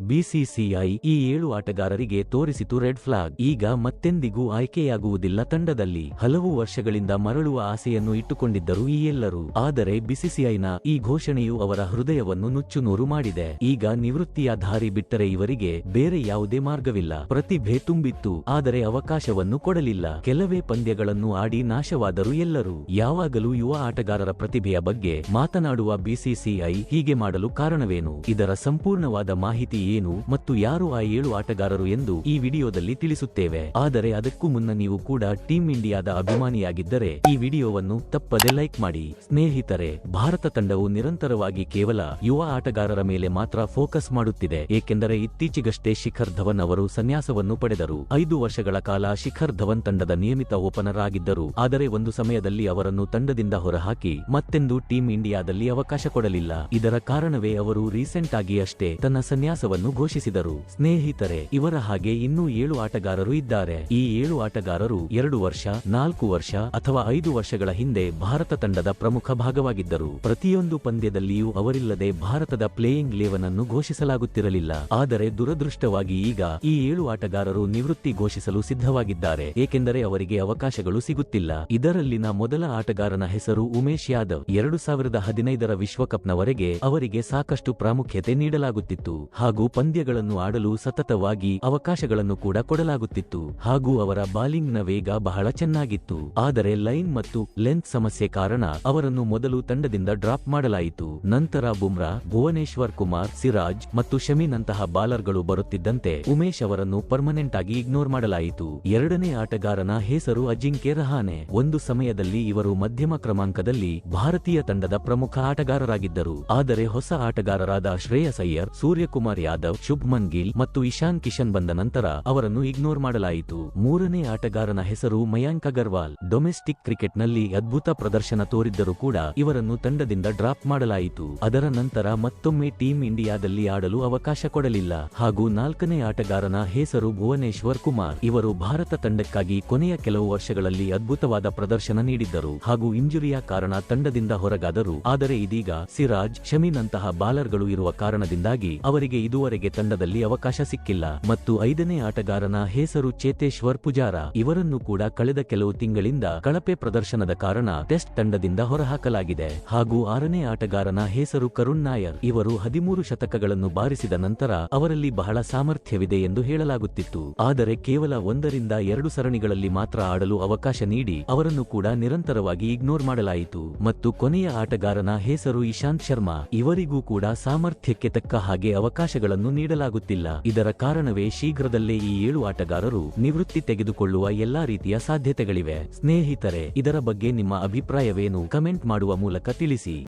BCCI ಈ ಏಳು ಆಟಗಾರರಿಗೆ ತೋರಿಸಿತು ರೆಡ್ ಫ್ಲಾಗ್. ಈಗ ಮತ್ತೆಂದಿಗೂ ಆಯ್ಕೆಯಾಗುವುದಿಲ್ಲ ತಂಡದಲ್ಲಿ. ಹಲವು ವರ್ಷಗಳಿಂದ ಮರಳುವ ಆಸೆಯನ್ನು ಇಟ್ಟುಕೊಂಡಿದ್ದರು ಈ ಎಲ್ಲರೂ. ಆದರೆ ಬಿಸಿಸಿಐನ ಈ ಘೋಷಣೆಯು ಅವರ ಹೃದಯವನ್ನು ನುಚ್ಚುನೂರು ಮಾಡಿದೆ. ಈಗ ನಿವೃತ್ತಿಯ ದಾರಿ ಬಿಟ್ಟರೆ ಇವರಿಗೆ ಬೇರೆ ಯಾವುದೇ ಮಾರ್ಗವಿಲ್ಲ. ಪ್ರತಿಭೆ ತುಂಬಿತ್ತು, ಆದರೆ ಅವಕಾಶವನ್ನು ಕೊಡಲಿಲ್ಲ. ಕೆಲವೇ ಪಂದ್ಯಗಳನ್ನು ಆಡಿ ನಾಶವಾದರು ಎಲ್ಲರೂ. ಯಾವಾಗಲೂ ಯುವ ಆಟಗಾರರ ಪ್ರತಿಭೆಯ ಬಗ್ಗೆ ಮಾತನಾಡುವ ಬಿಸಿಸಿಐ ಹೀಗೆ ಮಾಡಲು ಕಾರಣವೇನು? ಇದರ ಸಂಪೂರ್ಣವಾದ ಮಾಹಿತಿ ಏನು ಮತ್ತು ಯಾರು ಆ ಏಳು ಆಟಗಾರರು ಎಂದು ಈ ವಿಡಿಯೋದಲ್ಲಿ ತಿಳಿಸುತ್ತೇವೆ. ಆದರೆ ಅದಕ್ಕೂ ಮುನ್ನ ನೀವು ಕೂಡ ಟೀಂ ಇಂಡಿಯಾದ ಅಭಿಮಾನಿಯಾಗಿದ್ದರೆ ಈ ವಿಡಿಯೋವನ್ನು ತಪ್ಪದೆ ಲೈಕ್ ಮಾಡಿ. ಸ್ನೇಹಿತರೆ, ಭಾರತ ತಂಡವು ನಿರಂತರವಾಗಿ ಕೇವಲ ಯುವ ಆಟಗಾರರ ಮೇಲೆ ಮಾತ್ರ ಫೋಕಸ್ ಮಾಡುತ್ತಿದೆ. ಏಕೆಂದರೆ ಇತ್ತೀಚೆಗಷ್ಟೇ ಶಿಖರ್ ಧವನ್ ಅವರು ಸನ್ಯಾಸವನ್ನು ಪಡೆದರು. ಐದು ವರ್ಷಗಳ ಕಾಲ ಶಿಖರ್ ಧವನ್ ತಂಡದ ನಿಯಮಿತ ಓಪನರ್ ಆಗಿದ್ದರು ಆದರೆ ಒಂದು ಸಮಯದಲ್ಲಿ ಅವರನ್ನು ತಂಡದಿಂದ ಹೊರಹಾಕಿ ಮತ್ತೆಂದು ಟೀಂ ಇಂಡಿಯಾದಲ್ಲಿ ಅವಕಾಶ ಕೊಡಲಿಲ್ಲ. ಇದರ ಕಾರಣವೇ ಅವರು ರೀಸೆಂಟ್ ಆಗಿ ಅಷ್ಟೇ ತನ್ನ ಸನ್ಯಾಸವನ್ನು ಘೋಷಿಸಿದರು. ಸ್ನೇಹಿತರೆ, ಇವರ ಹಾಗೆ ಇನ್ನೂ ಏಳು ಆಟಗಾರರು ಇದ್ದಾರೆ. ಈ ಏಳು ಆಟಗಾರರು ಎರಡು ವರ್ಷ, ನಾಲ್ಕು ವರ್ಷ ಅಥವಾ ಐದು ವರ್ಷಗಳ ಹಿಂದೆ ಭಾರತ ತಂಡದ ಪ್ರಮುಖ ಭಾಗವಾಗಿದ್ದರು. ಪ್ರತಿಯೊಂದು ಪಂದ್ಯದಲ್ಲಿಯೂ ಅವರಿಲ್ಲದೆ ಭಾರತದ ಪ್ಲೇಯಿಂಗ್ ಲೇವನ್ ಅನ್ನು ಘೋಷಿಸಲಾಗುತ್ತಿರಲಿಲ್ಲ. ಆದರೆ ದುರದೃಷ್ಟವಾಗಿ ಈಗ ಈ ಏಳು ಆಟಗಾರರು ನಿವೃತ್ತಿ ಘೋಷಿಸಲು ಸಿದ್ಧವಾಗಿದ್ದಾರೆ. ಏಕೆಂದರೆ ಅವರಿಗೆ ಅವಕಾಶಗಳು ಸಿಗುತ್ತಿಲ್ಲ. ಇದರಲ್ಲಿನ ಮೊದಲ ಆಟಗಾರನ ಹೆಸರು ಉಮೇಶ್ ಯಾದವ್. ಎರಡು ಸಾವಿರದ ಹದಿನೈದರ ವಿಶ್ವಕಪ್ನವರೆಗೆ ಅವರಿಗೆ ಸಾಕಷ್ಟು ಪ್ರಾಮುಖ್ಯತೆ ನೀಡಲಾಗುತ್ತಿತ್ತು. ಹಾಗೂ ಪಂದ್ಯಗಳನ್ನು ಆಡಲು ಸತತವಾಗಿ ಅವಕಾಶಗಳನ್ನು ಕೂಡ ಕೊಡಲಾಗುತ್ತಿತ್ತು. ಹಾಗೂ ಅವರ ಬಾಲಿಂಗ್ನ ವೇಗ ಬಹಳ ಚೆನ್ನಾಗಿತ್ತು. ಆದರೆ ಲೈನ್ ಮತ್ತು ಲೆಂತ್ ಸಮಸ್ಯೆ ಕಾರಣ ಅವರನ್ನು ಮೊದಲು ತಂಡದಿಂದ ಡ್ರಾಪ್ ಮಾಡಲಾಯಿತು. ನಂತರ ಬುಮ್ರಾ, ಭುವನೇಶ್ವರ್ ಕುಮಾರ್, ಸಿರಾಜ್ ಮತ್ತು ಶಮಿನಂತಹ ಬಾಲರ್ಗಳು ಬರುತ್ತಿದ್ದಂತೆ ಉಮೇಶ್ ಅವರನ್ನು ಪರ್ಮನೆಂಟ್ ಆಗಿ ಇಗ್ನೋರ್ ಮಾಡಲಾಯಿತು. ಎರಡನೇ ಆಟಗಾರನ ಹೆಸರು ಅಜಿಂಕ್ಯ ರಹಾನೆ. ಒಂದು ಸಮಯದಲ್ಲಿ ಇವರು ಮಧ್ಯಮ ಕ್ರಮಾಂಕದಲ್ಲಿ ಭಾರತೀಯ ತಂಡದ ಪ್ರಮುಖ ಆಟಗಾರರಾಗಿದ್ದರು. ಆದರೆ ಹೊಸ ಆಟಗಾರರಾದ ಶ್ರೇಯಸ್ ಅಯ್ಯರ್, ಸೂರ್ಯಕುಮಾರ್ ಯಾದವ್ ಶುಭ್ಮನ್ ಗಿಲ್ ಮತ್ತು ಇಶಾನ್ ಕಿಶನ್ ಬಂದ ನಂತರ ಅವರನ್ನು ಇಗ್ನೋರ್ ಮಾಡಲಾಯಿತು. ಮೂರನೇ ಆಟಗಾರನ ಹೆಸರು ಮಯಾಂಕ್ ಅಗರ್ವಾಲ್. ಡೊಮೆಸ್ಟಿಕ್ ಕ್ರಿಕೆಟ್ನಲ್ಲಿ ಅದ್ಭುತ ಪ್ರದರ್ಶನ ತೋರಿದ್ದರೂ ಕೂಡ ಇವರನ್ನು ತಂಡದಿಂದ ಡ್ರಾಪ್ ಮಾಡಲಾಯಿತು. ಅದರ ನಂತರ ಮತ್ತೊಮ್ಮೆ ಟೀಂ ಇಂಡಿಯಾದಲ್ಲಿ ಆಡಲು ಅವಕಾಶ ಕೊಡಲಿಲ್ಲ. ಹಾಗೂ ನಾಲ್ಕನೇ ಆಟಗಾರನ ಹೆಸರು ಭುವನೇಶ್ವರ್ ಕುಮಾರ್. ಇವರು ಭಾರತ ತಂಡಕ್ಕಾಗಿ ಕೊನೆಯ ಕೆಲವು ವರ್ಷಗಳಲ್ಲಿ ಅದ್ಭುತವಾದ ಪ್ರದರ್ಶನ ನೀಡಿದ್ದರು. ಹಾಗೂ ಇಂಜುರಿಯ ಕಾರಣ ತಂಡದಿಂದ ಹೊರಗಾದರು. ಆದರೆ ಇದೀಗ ಸಿರಾಜ್ ಶಮಿನಂತಹ ಬಾಲರ್ಗಳು ಇರುವ ಕಾರಣದಿಂದಾಗಿ ಅವರಿಗೆ ಇದುವರೆಗೆ ತಂಡದಲ್ಲಿ ಅವಕಾಶ ಸಿಕ್ಕಿಲ್ಲ. ಮತ್ತು ಐದನೇ ಆಟಗಾರನ ಹೆಸರು ಚೇತೇಶ್ವರ್ ಪುಜಾರ. ಇವರನ್ನು ಕೂಡ ಕಳೆದ ಕೆಲವು ತಿಂಗಳಿಂದ ಕಳಪೆ ಪ್ರದರ್ಶನದ ಕಾರಣ ಟೆಸ್ಟ್ ತಂಡದಿಂದ ಹೊರಹಾಕಲಾಗಿದೆ. ಹಾಗೂ ಆರನೇ ಆಟಗಾರನ ಹೆಸರು ಕರುಣ್ ನಾಯರ್. ಇವರು ಹದಿಮೂರು ಶತಕಗಳನ್ನು ಬಾರಿಸಿದ ನಂತರ ಅವರಲ್ಲಿ ಬಹಳ ಸಾಮರ್ಥ್ಯವಿದೆ ಎಂದು ಹೇಳಲಾಗುತ್ತಿತ್ತು. ಆದರೆ ಕೇವಲ ಒಂದರಿಂದ ಎರಡು ಸರಣಿಗಳಲ್ಲಿ ಮಾತ್ರ ಆಡಲು ಅವಕಾಶ ನೀಡಿ ಅವರನ್ನು ಕೂಡ ನಿರಂತರವಾಗಿ ಇಗ್ನೋರ್ ಮಾಡಲಾಯಿತು. ಮತ್ತು ಕೊನೆಯ ಆಟಗಾರನ ಹೆಸರು ಇಶಾಂತ್ ಶರ್ಮಾ. ಇವರಿಗೂ ಕೂಡ ಸಾಮರ್ಥ್ಯಕ್ಕೆ ತಕ್ಕ ಹಾಗೆ ಅವಕಾಶಗಳನ್ನು ನೀಡಲಾಗುತ್ತಿಲ್ಲ. ಇದರ ಕಾರಣವೇ ಶೀಘ್ರದಲ್ಲೇ ಈ ಏಳು ಆಟಗಾರರು ನಿವೃತ್ತಿ ತೆಗೆದುಕೊಳ್ಳುವ ಎಲ್ಲಾ ರೀತಿಯ ಸಾಧ್ಯತೆಗಳಿವೆ. ಸ್ನೇಹಿತರೆ, ಇದರ ಬಗ್ಗೆ ನಿಮ್ಮ ಅಭಿಪ್ರಾಯವೇನು? ಕಮೆಂಟ್ ಮಾಡುವ ಮೂಲಕ ತಿಳಿಸಿ.